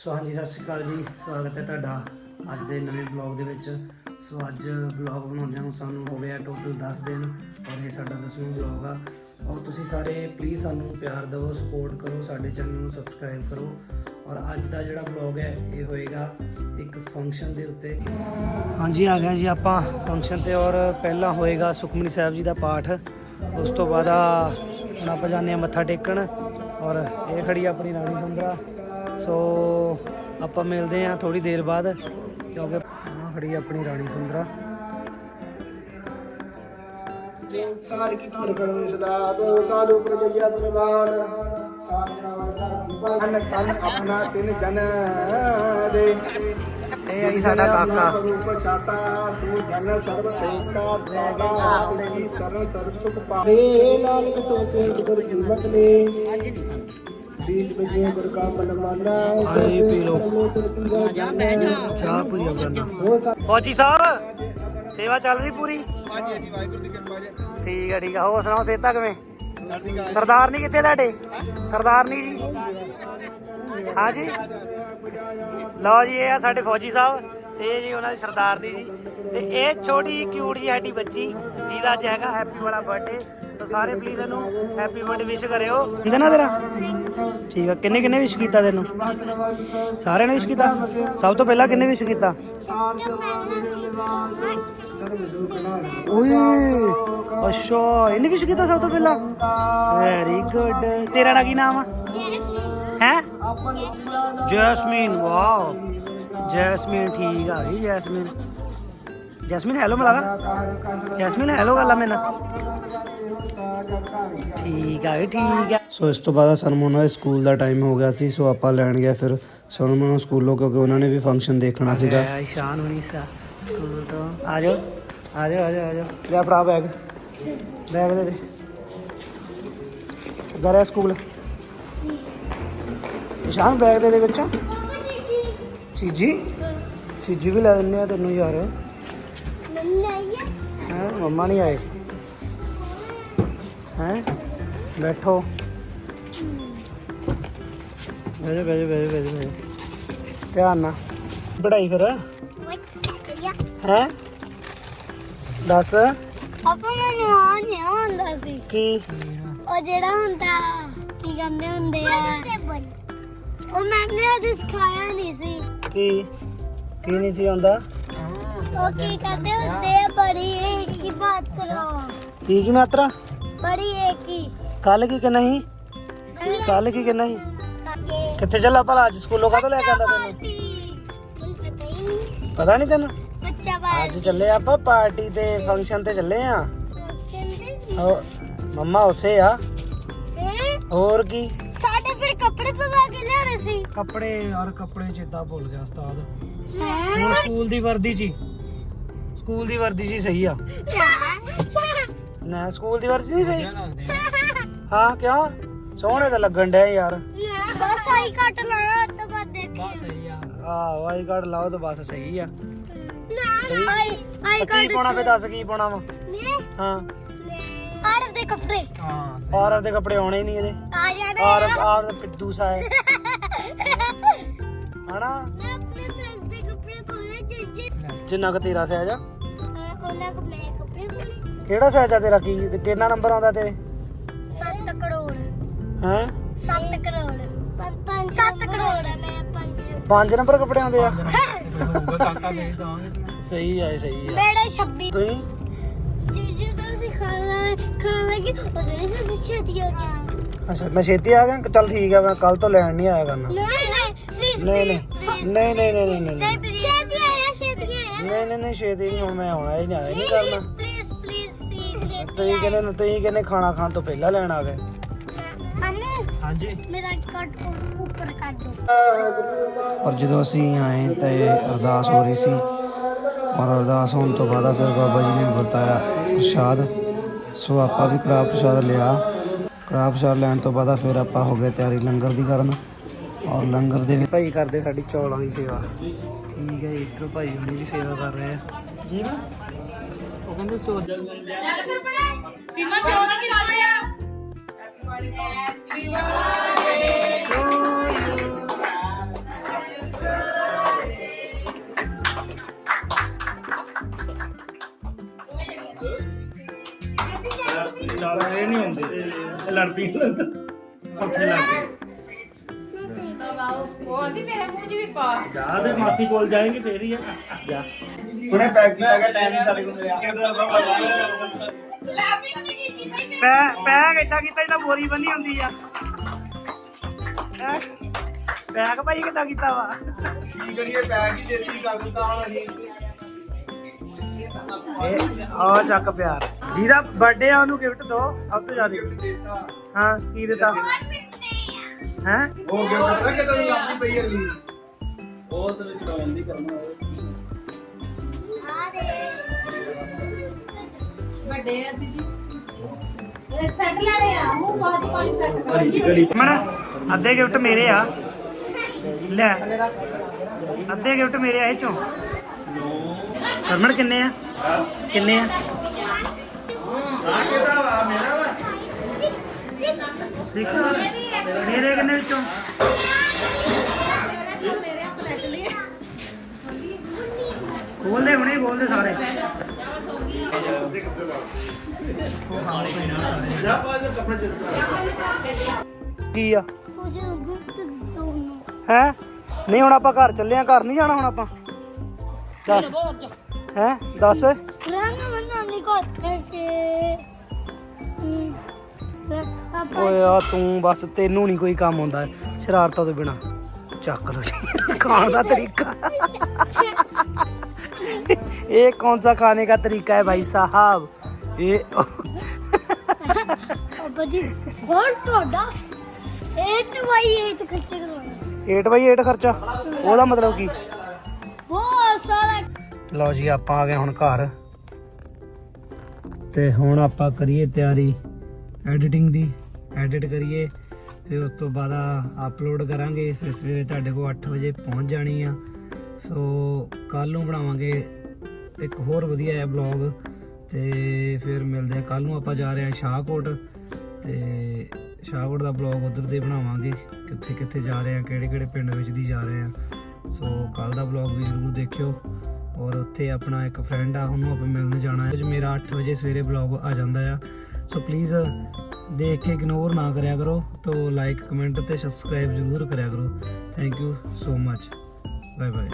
ਸੋ ਹਾਂਜੀ, ਸਤਿ ਸ਼੍ਰੀ ਅਕਾਲ ਜੀ। ਸਵਾਗਤ ਹੈ ਤੁਹਾਡਾ ਅੱਜ ਦੇ ਨਵੇਂ ਬਲੌਗ ਦੇ ਵਿੱਚ। ਸੋ ਅੱਜ ਬਲੌਗ ਬਣਾਉਂਦਿਆਂ ਨੂੰ ਸਾਨੂੰ ਹੋ ਗਿਆ ਟੋਟਲ 10 ਦਿਨ ਔਰ ਇਹ ਸਾਡਾ 10ਵਾਂ ਬਲੌਗ ਆ। ਔਰ ਤੁਸੀਂ ਸਾਰੇ ਪਲੀਜ਼ ਸਾਨੂੰ ਪਿਆਰ ਦਿਓ ਸਪੋਰਟ ਕਰੋ, ਸਾਡੇ ਚੈਨਲ ਨੂੰ ਸਬਸਕ੍ਰਾਈਬ ਕਰੋ। ਔਰ ਅੱਜ ਦਾ ਜਿਹੜਾ ਬਲੌਗ ਹੈ, ਇਹ ਹੋਏਗਾ ਇੱਕ ਫੰਕਸ਼ਨ ਦੇ ਉੱਤੇ। ਹਾਂਜੀ, ਆ ਗਏ ਜੀ ਆਪਾਂ ਫੰਕਸ਼ਨ ਤੇ ਔਰ ਪਹਿਲਾਂ ਹੋਏਗਾ ਸੁਖਮਨੀ ਸਾਹਿਬ ਜੀ ਦਾ ਪਾਠ। ਉਸ ਤੋਂ ਬਾਅਦ ਆ, ਆਪਾਂ ਜਾਂਦੇ ਆ ਮੱਥਾ ਟੇਕਣ। ਔਰ ਇਹ ਖੜੀ ਆ ਆਪਣੀ ਰਾਣੀ ਸੁੰਦਰਾ ਸੋ ਆਪਾਂ ਮਿਲਦੇ ਆ ਥੋੜੀ ਦੇਰ ਬਾਅਦ ਕਿਉਂਕਿ ਆਹ ਖੜੀ ਆ ਆਪਣੀ ਰਾਣੀ ਸੁੰਦਰਾ। ਸਾਰ ਕੀ ਧੁਨ ਕਰੋ ਸਦਾ ਦੋ ਸਾਲੂ ਪ੍ਰਜਿਆ ਪ੍ਰਵਾਨ ਸਾਰ ਜਨਾਵਰ ਸਾਰ ਕੀ ਬਨ ਤਨ ਆਪਣਾ ਤਿਨ ਜਨ ਦੇ। ਇਹ ਆਈ ਸਾਡਾ ਕਾਕਾ। ਰੂਪ ਛਾਤਾ ਤੂੰ ਜਨ ਸਰਬ ਤੇਕਾ ਦਵਾਦਾ ਤੇਰੀ ਸਰਨ ਸਰਬ ਸੁਖ ਪਾਵੇ ਨਾਨਕ ਸੋ ਸੇ ਗੁਰ ਜੀਵਤ ਨੇ। ਆਏ ਪੀ। ਜਾ ਜਾ। ਚਾਹ ਜਾਂਦਾ ਫੌਜੀ ਸਾਹਿਬ ਸੇਵਾ ਚੱਲ ਰਹੀ ਪੂਰੀ? ਹਾਂਜੀ ਹਾਂਜੀ ਵਾਹਿਗੁਰੂ ਦੀ ਕਿਰਪਾ ਜੀ। ਠੀਕ ਹੈ ਠੀਕ ਹੈ ਹੋਰ ਸੁਣਾਓ ਸੇਤਾ ਕਿਵੇਂ ਸਰਦਾਰ ਨਹੀਂ ਕਿੱਥੇ ਤੁਹਾਡੇ? ਸਰਦਾਰ ਨਹੀਂ ਜੀ? ਹਾਂ ਜੀ? ਲਓ ਜੀ ਇਹ ਆ ਸਾਡੇ ਫੌਜੀ ਸਾਹਿਬ ਤੇ ਇਹ ਜੀ ਉਹਨਾਂ ਦੀ ਸਰਦਾਰ ਦੀ ਜੀ। ਤੇ ਇਹ ਛੋਟੀ ਕਿਊਟ ਜੀ ਸਾਡੀ ਬੱਚੀ ਜਿਹਦਾ ਅੱਜ ਹੈਗਾ ਹੈਪੀ ਵਾਲਾ ਬਰਥਡੇ ਸੋ ਸਾਰੇ ਪਲੀਜ਼ ਇਹਨੂੰ ਹੈਪੀ ਬਰਥਡੇ ਵਿਸ਼ ਕਰਿਓ। ਹੁੰਦਾ ਨਾ ਤੇਰਾ? ਠੀਕ ਆ। ਕਿੰਨੇ ਕਿੰਨੇ ਵਿਸ਼ ਕੀਤਾ ਤੈਨੂੰ? ਸਾਰਿਆਂ ਨੇ ਵਿਸ਼ ਕੀਤਾ? ਸਭ ਤੋਂ ਪਹਿਲਾਂ ਕਿੰਨੇ ਵਿਸ਼ ਕੀਤਾ? ਓਏ, ਅੱਛਾ, ਇਹਨੇ ਵਿਸ਼ ਕੀਤਾ ਸਭ ਤੋਂ ਪਹਿਲਾਂ? ਵੈਰੀ ਗੁੱਡ ਤੇਰਾ ਨਾਂ ਕੀ ਨਾਮ ਆ? ਹੈ? Jasmine, wow. ਜੈਸਮੀਨ, ਠੀਕ ਆ ਗਈ ਜੈਸਮੀਨ। ਜੈਸਮੀਨ ਹੈਲੋ ਮਿਲਾ ਜੈਸਮੀਨ ਹੈਲੋ ਗੱਲ ਆ ਮੇਰੇ ਠੀਕ ਆ ਵੀ ਠੀਕ ਆ। ਸੋ ਇਸ ਤੋਂ ਬਾਅਦ ਸਾਨੂੰ ਉਹਨਾਂ ਦੇ ਸਕੂਲ ਦਾ ਟਾਈਮ ਹੋ ਗਿਆ ਸੀ ਸੋ ਆਪਾਂ ਲੈਣ ਗਏ ਫਿਰ ਸੋਨੂੰ ਨੂੰ ਸਕੂਲੋਂ ਕਿਉਂਕਿ ਉਹਨਾਂ ਨੇ ਵੀ ਫੰਕਸ਼ਨ ਦੇਖਣਾ ਸੀਗਾ। ਇਸ਼ਾਨ ਹੁਣੀ ਸਾ ਸਕੂਲ ਤੋਂ। ਆ ਜਾਓ ਆ ਜਾਓ ਆ ਜਾਓ ਆ ਜਾਓ। ਲੈ ਫੜਾ ਬੈਗ ਬੈਗ ਦੇ ਦੇ। ਗਰਿਆ ਸਕੂਲ। ਇਸ਼ਾਨ ਬੈਗ ਦੇ ਦੇ ਵਿੱਚ। ਚੀਜੀ? ਚੀਜੀ ਵੀ ਲੈ ਦਿੰਨੇ ਆ ਤੈਨੂੰ ਯਾਰ। ਮੰਮਾ ਨਹੀਂ ਆਏ। ਹੈਂ? ਬੈਠੋ। ਬੈਠੋ ਬੈਠੋ ਬੈਠੋ ਬੈਠੋ ਧਿਆਨ ਨਾਲ। ਪੜਾਈ ਫਿਰ। ਹੈ? ਦੱਸ। ਆਪਾਂ ਮੈਨੂੰ ਆ ਨਹੀਂ ਹੁੰਦਾ ਸੀ। ਕੀ? ਉਹ ਜਿਹੜਾ ਹੁੰਦਾ ਕੀ ਕਹਿੰਦੇ ਹੁੰਦੇ ਆ? ਉਹ ਮੈਮ ਨੇ ਉਹ ਸਿਖਾਇਆ ਨਹੀਂ ਸੀ। ਕੀ? ਕੀ ਨਹੀਂ ਸੀ ਆਉਂਦਾ? ਉਹ ਕੀ ਕਹਿੰਦੇ ਹੁੰਦੇ ਆ ਬੜੀ ਕੀ ਬਾਤ ਕਰੋ। ਕੀ ਕੀ ਮਾਤਰਾ? ਬੜੀ ਇੱਕ ਹੀ ਕੱਲ ਕੀ ਕਹਿਣਾ ਸੀ ਕੱਲ ਕੀ? ਕਹਿਣਾ ਸੀ ਕਿੱਥੇ ਚੱਲਾ ਭਲਾ? ਅੱਜ ਸਕੂਲੋਂ ਕਾਹਤੋਂ ਲੈ ਕੇ ਆਂਦਾ ਤੈਨੂੰ? ਪਤਾ ਨਹੀਂ। ਤੈਨੂੰ? ਬੱਚਾ ਬਾਹਰ ਅੱਜ ਚੱਲੇ ਆਪਾਂ ਪਾਰਟੀ ਤੇ ਫੰਕਸ਼ਨ ਤੇ ਚੱਲੇ ਆ। ਮੰਮਾ ਉੱਥੇ ਆ? ਹੋਰ ਕੀ? ਸਾਡੇ ਫਿਰ ਕੱਪੜੇ ਪਵਾ ਕੇ ਲਿਆਣੇ ਸੀ। ਕੱਪੜੇ ਯਾਰ ਕੱਪੜੇ ਚੇਤਾ ਭੁੱਲ ਗਿਆ ਉਸਤਾਦ? ਸਕੂਲ ਦੀ ਵਰਦੀ ਹੀ ਸਕੂਲ ਦੀ ਵਰਦੀ ਹੀ ਸਹੀ ਆ। ਨਾ ਸਕੂਲ ਦੀ ਵਰਦੀ ਨਹੀਂ ਸਹੀ? ਹਾਂ ਕਿਉਂ? ਸੋਹਣੇ ਤਾਂ ਲੱਗਣ ਡਿਆ ਯਾਰ। ਬਸ ਆਈ ਕੱਟ ਲਾਣਾ ਤਾਂ ਬਾਅਦ ਦੇਖੀ। ਆ। ਵਾਈ ਕਾਰਡ ਲਾਓ ਤਾਂ ਬਸ ਸਹੀ ਆ। ਨਾ ਆਈ ਆਈ ਤਾਂ ਕੀ ਪਾਉਣਾ ਫੇ ਦੱਸ ਕੀ ਪਾਉਣਾ ਵਾ? ਹਾਂ। ਆਰਵ ਦੇ ਕੱਪੜੇ। ਔਰਤ ਦੇ ਕੱਪੜੇ ਆਉਣੇ ਹੀ ਨਹੀਂ ਇਹਦੇ। ਆ ਜਾਣੇ ਔਰ ਆ। ਆਰ ਪਿੱਦੂ ਸਾ ਹੈ ਹਨਾ? ਮੈਂ ਆਪਣੇ ਸੱਸ ਦੇ ਕੱਪੜੇ ਪਾਉਣੇ ਜਿੱਜੇ। ਜਿੰਨਾ ਕੁ ਤੇਰਾ ਸਹਿਜ ਆ। ਉਹਨਾਂ ਕੋ ਮੈਂ ਕਿਹੜਾ ਸਹਿਜ ਆ ਤੇਰਾ? ਕੀ ਤੇ ਕਿੰਨਾ ਨੰਬਰ ਆਉਂਦਾ ਤੇਰੇ 7 ਕਰੋੜ। ਹੈ? 7 ਕਰੋੜ। 5 7 ਕਰੋੜ। ਆ ਮੈਂ 5 ਪੰਜ ਨੰਬਰ ਕੱਪੜੇ ਆਉਂਦੇ ਆ। ਸਹੀ ਆ ਸਹੀ ਆ। ਮੇਰਾ 26 ਤੁਸੀਂ? ਜਿੱਜੇ ਤੋਂ ਖਾਣਾ ਖਾਣ ਉਹਦੇ ਅੱਛਾ ਮੈਂ ਛੇਤੀ ਆ ਗਿਆ? ਚੱਲ ਠੀਕ ਆ ਮੈਂ ਕੱਲ ਤੋਂ ਲੈਣ ਨਹੀਂ ਆਇਆ ਕਰਨਾ। ਨਹੀਂ ਨਹੀਂ ਪਲੀਜ਼ ਨਹੀਂ ਨਹੀਂ ਨਹੀਂ। ਨਹੀਂ ਨਹੀਂ ਨਹੀਂ ਨਹੀਂ ਛੇਤੀ ਆਇਆ ਛੇਤੀ ਆਇਆ। ਨਹੀਂ ਨਹੀਂ ਨਹੀਂ ਛੇਤੀ ਨਹੀਂ ਹੁਣ ਮੈਂ ਆਉਣਾ ਹੀ ਨਹੀਂ ਆਇਆ ਨਹੀਂ ਕਰਨਾ। ਤੁਸੀਂ ਕਹਿੰਦੇ ਤੁਸੀਂ ਕਹਿੰਦੇ ਖਾਣਾ ਖਾਣ ਤੋਂ ਪਹਿਲਾਂ ਲੈਣ ਆ ਗਏ। ਅੰਨੇ ਹਾਂਜੀ। ਮੇਰਾ ਕੱਟ ਉੱਪਰ ਕਰ ਦੋ ਔਰ ਜਦੋਂ ਅਸੀਂ ਆਏ ਤੇ ਅਰਦਾਸ ਹੋ ਰਹੀ ਸੀ ਔਰ ਅਰਦਾਸ ਹੋਣ ਤੋਂ ਬਾਅਦ ਫਿਰ ਬਾਬਾ ਜੀ ਨੇ ਵਰਤਾਇਆ ਪ੍ਰਸ਼ਾਦ। ਸੋ ਆਪਾਂ ਵੀ ਕੜਾਹ ਪ੍ਰਸ਼ਾਦ ਲਿਆ। ਕੜਾਹ ਪ੍ਰਸ਼ਾਦ ਲੈਣ ਤੋਂ ਬਾਅਦ ਫਿਰ ਆਪਾਂ ਹੋ ਗਏ ਤਿਆਰੀ ਲੰਗਰ ਦੀ ਕਰਨ। ਔਰ ਲੰਗਰ ਦੇ ਵਿੱਚ ਭਾਈ ਕਰਦੇ ਸਾਡੀ ਚੌਲਾਂ ਦੀ ਸੇਵਾ। ਠੀਕ ਹੈ ਇੱਧਰ ਭਾਈ ਹੁਣੀ ਵੀ ਸੇਵਾ ਕਰ ਰਹੇ ਆ। ਜੀ ਉਹ ਕਹਿੰਦੇ ਚੌਲ ਨਾਲ ਇਹ ਨਹੀਂ ਹੁੰਦੇ। ਇਹ ਲੜ ਪੀ ਉੱਥੇ ਲੱਗ ਗਏ ਉਹ ਆਂਦੀ ਮੇਰੇ ਮੂੰਹ 'ਚ ਵੀ ਪਾ ਜਾ ਦੇ ਮਾਸੀ ਕੋਲ ਜਾਏਂਗੇ ਫੇਰ ਹੀ ਆ। ਜਾ। ਉਹਨੇ ਪੈਕ ਕੀਤਾ ਗਿਆ ਟਾਈਮ ਹੀ ਸਾਡੇ ਕੋਲ ਲਿਆ ਲੈਪਿੰਗ ਨਹੀਂ ਕੀਤੀ ਬਈ ਪੈ। ਪੈ ਕਿੱਦਾਂ ਕੀਤਾ ਇਹਦਾ ਬੋਰੀ ਬੰਨੀ ਹੁੰਦੀ ਆ। ਹੈਂ? ਭਾਈ ਕਿੱਦਾਂ ਕੀਤਾ ਵਾ? ਕੀ ਕਰੀਏ ਪੈਕ ਹੀ ਦੇਸੀ ਕਰ ਦਿੱਤਾ ਹੁਣ ਅਸੀਂ। ਆ ਚੱਕ ਪਿਆਰ। ਜਿਹਦਾ ਬਰਥਡੇ ਆ ਉਹਨੂੰ ਗਿਫਟ ਦੋ ਸਭ ਤੋਂ ਜ਼ਿਆਦਾ। ਦਿੱਤਾ। ਹਾਂ ਕੀ ਦਿੱਤਾ? ਹੈ? ਉਹ ਗਿਫਟ ਪਤਾ ਕਿਦਾਂ ਦੀ ਆਪਣੀ ਪਈ ਅਗਲੀ ਵੱਡੇ ਆ ਦੀਦੀ। ਸੈੱਟ ਲੈਣੇ ਆ ਮੂੰਹ ਬਾਅਦ ਚ ਪਾਣੀ ਸੈੱਟ ਕਰ। ਮਣ ਅੱਧੇ ਗਿਫਟ ਮੇਰੇ ਆ। ਲੈ ਅੱਧੇ ਗਿਫਟ ਮੇਰੇ ਆ ਇਹ ਚੋਂ। ਹਰਮਨ ਕਿੰਨੇ ਆ? ਕਿੰਨੇ ਆ? ਆ ਮੇਰੇ ਕਿੰਨੇ ਵਿੱਚੋਂ? ਖੋਲਦੇ ਹੁਣੇ ਖੋਲਦੇ ਸਾਰੇ। ਕੀ ਆ? ਹੈ? ਨਹੀਂ, ਹੁਣ ਆਪਾਂ ਘਰ ਚੱਲੇ ਆ। ਘਰ ਨਹੀਂ ਜਾਣਾ ਹੁਣ ਆਪਾਂ। ਦੱਸ। ਹੈ? ਦੱਸ। ਓਏ ਆ ਤੂੰ ਬਸ ਤੈਨੂੰ ਨਹੀਂ ਕੋਈ ਕੰਮ ਹੁੰਦਾ ਸ਼ਰਾਰਤਾਂ ਤੋਂ ਬਿਨਾ ਚੱਕ ਲੋ। ਖਾਣ ਦਾ ਤਰੀਕਾ। ਇਹ ਕੌਣ ਸਾ ਖਾਣੇ ਦਾ ਤਰੀਕਾ ਹੈ ਭਾਈ ਸਾਹਿਬ? ਇਹ ਪਾਪਾ ਹੋਰ ਤੁਹਾਡਾ? 8x8 ਖਰਚੇ ਕਰਵਾਉਣਾ ਖਰਚਾ? ਉਹਦਾ ਮਤਲਬ ਕੀ? ਬਹੁਤ ਸਾਰਾ ਲਓ ਜੀ ਆਪਾਂ ਆ ਗਏ ਹੁਣ ਘਰ। ਤੇ ਹੁਣ ਆਪਾਂ ਕਰੀਏ ਤਿਆਰੀ ਐਡੀਟਿੰਗ ਦੀ। ਐਡਿਟ ਕਰੀਏ ਫਿਰ ਉਸ ਤੋਂ ਬਾਅਦ ਅਪਲੋਡ ਕਰਾਂਗੇ। ਫਿਰ ਸਵੇਰੇ ਤੁਹਾਡੇ ਕੋਲ 8 ਵਜੇ ਪਹੁੰਚ ਜਾਣੀ ਆ। ਸੋ ਕੱਲ ਨੂੰ ਬਣਾਵਾਂਗੇ ਇੱਕ ਹੋਰ ਵਧੀਆ ਜਿਹਾ ਬਲੌਗ ਤੇ ਫਿਰ ਮਿਲਦੇ ਆ। ਕੱਲ ਨੂੰ ਆਪਾਂ ਜਾ ਰਹੇ ਆ ਸ਼ਾਹਕੋਟ। ਤੇ ਸ਼ਾਹਕੋਟ ਦਾ ਬਲੌਗ ਉਧਰ ਦੇ ਬਣਾਵਾਂਗੇ। ਕਿੱਥੇ ਕਿੱਥੇ ਜਾ ਰਹੇ ਆ, ਕਿਹੜੇ ਕਿਹੜੇ ਪਿੰਡ ਵਿੱਚ ਦੀ ਜਾ ਰਹੇ ਆ। ਸੋ ਕੱਲ ਦਾ ਬਲੌਗ ਵੀ ਜ਼ਰੂਰ ਦੇਖਿਓ। ਔਰ ਉੱਥੇ ਆਪਣਾ ਇੱਕ ਫਰੈਂਡ ਆ, ਉਹਨੂੰ ਆਪਾਂ ਮਿਲਣ ਜਾਣਾ ਹੈ। ਮੇਰਾ 8 ਵਜੇ ਸਵੇਰੇ ਬਲੌਗ ਆ ਜਾਂਦਾ ਆ। ਸੋ ਪਲੀਜ਼ ਦੇਖ ਕੇ ਇਗਨੋਰ ਨਾ ਕਰਿਆ ਕਰੋ ਤੋ ਲਾਈਕ ਕਮੈਂਟ ਤੇ ਸਬਸਕ੍ਰਾਈਬ ਜ਼ਰੂਰ ਕਰਿਆ ਕਰੋ। Thank you so much bye bye